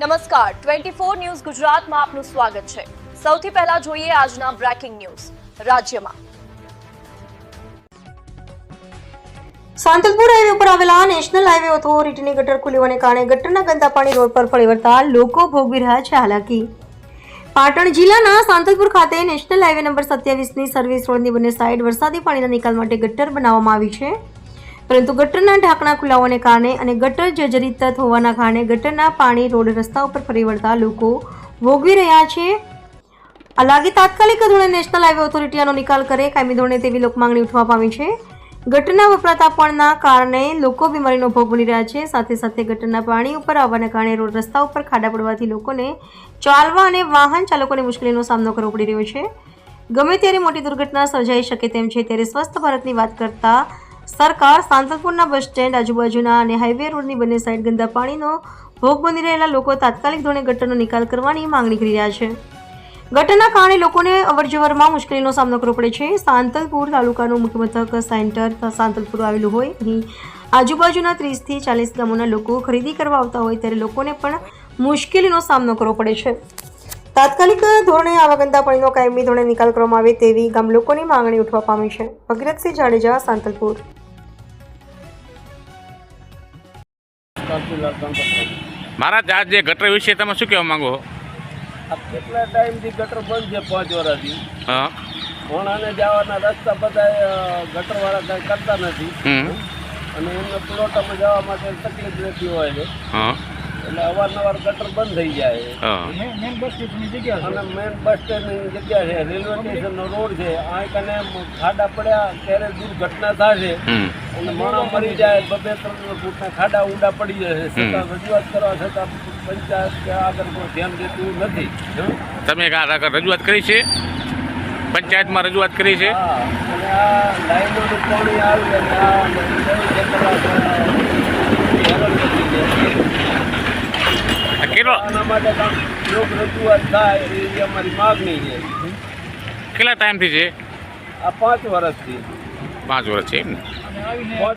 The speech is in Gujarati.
નમસ્કાર. ટ્વેન્ટી ફોર ન્યૂઝ ગુજરાતમાં આપનું સ્વાગત છે. સૌથી પહેલા જોઈએ આજના બ્રેકિંગ ન્યૂઝ. રાજ્યમાં. સાંતલપુર હાઈવે પર આવેલા નેશનલ હાઈવે ઓથોરિટીની ગટર ખુલી કારણે ગટરના ગંદા પાણી રોડ પર ફરી વળતા લોકો ભોગવી રહ્યા છે હાલાકી. પાટણ જિલ્લાના સાંતલપુર ખાતે નેશનલ હાઈવે નંબર સત્યાવીસની સર્વિસ રોડની બંને સાઇડ વરસાદી પાણીના નિકાલ માટે ગટર બનાવવામાં આવી છે. પરંતુ ગટરના ઢાંકણા ખુલાવાને કારણે અને ગટર જર્જરિત હોવાના કારણે ગટરના પાણી રોડ રસ્તા ઉપર ફરી વળતા લોકો ભોગવી રહ્યા છે. આ લાગે તાત્કાલિક ધોરણે નેશનલ હાઈવે ઓથોરિટી આનો નિકાલ કરે કાયમી ધોરણે તેવી લોક માંગણી ઉઠવા પામી છે. ગટરના વપરાતા પણના કારણે લોકો બીમારીનો ભોગ બની રહ્યા છે. સાથે સાથે ગટરના પાણી ઉપર આવવાના કારણે રોડ રસ્તા ઉપર ખાડા પડવાથી લોકોને ચાલવા અને વાહન ચાલકોને મુશ્કેલીનો સામનો કરવો પડી રહ્યો છે. ગમે ત્યારે મોટી દુર્ઘટના સર્જાઈ શકે તેમ છે, ત્યારે સ્વસ્થ ભારતની વાત કરતા સરકાર સાંતલપુરના બસ સ્ટેન્ડ આજુબાજુના અને હાઈવે રોડની બંને સાઈડ ગંદા પાણીનો ભોગ બની રહેલા લોકો તાત્કાલિક ધોરણે ગટરનો નિકાલ કરવાની માંગણી કરી રહ્યા છે. ગટરના કારણે લોકોને અવરજવરમાં મુશ્કેલીનો સામનો કરવો પડે છે. સાંતલપુર તાલુકાનું મુખ્ય મથક સેન્ટર સાંતલપુર આવેલું હોય. અહીં આજુબાજુના ત્રીસથી ચાલીસ ગામોના લોકો ખરીદી કરવા આવતા હોય ત્યારે લોકોને પણ મુશ્કેલીનો સામનો કરવો પડે છે. તાત્કાલિક ધોરણે આવા ગંદા પાણીનો કાયમી ધોરણે નિકાલ કરવામાં આવે તેવી ગામ લોકોની માંગણી ઉઠવા પામી છે. ભગીરથસિંહ જાડેજા સાંતલપુર. મારા આજ જે ગટર વિશે તમે શું કહેવા માંગો છો? આ કેટલા ટાઈમથી ગટર બંધ છે પાંચ વર્ષથી હા. અને જવાના રસ્તા બધા ગટરવાળા કાંઈ કરતા નથી. હમ. અને એમને પ્લોટમાં જવા માટે તકલીફ રહેતી હોય છે. હા. એટલે અવારનવાર ગટર બંધ થઈ જાય. છે. હા અને મેન બસ સ્ટેન્ડની જગ્યા છે. રેલવે સ્ટેશનનો રોડ છે. આ કને ખાડા પડ્યા ત્યારે દુર્ઘટના થાય છે હમ. અને માણસ મરી જાય બબે ત્રણ ફૂટના ખાડા ઊંડા પડી જાય છે છતાં રજૂઆત કરવા છતાં પંચાયત કે આગળ કોઈ ધ્યાન દેતું નથી. તમે આગળ રજૂઆત કરી છે? પંચાયતમાં રજૂઆત કરી છે? અને આ લાઈનોનું પાણી આવે આ નવી જંગલ હેરાન થઈ જાય આ કેટલો આના માટે લોક રજૂઆત થાય એ અમારી માગણી છે. કેટલા ટાઈમથી છે? આ પાંચ વર્ષથી પાંચ વર્ષ છે એમ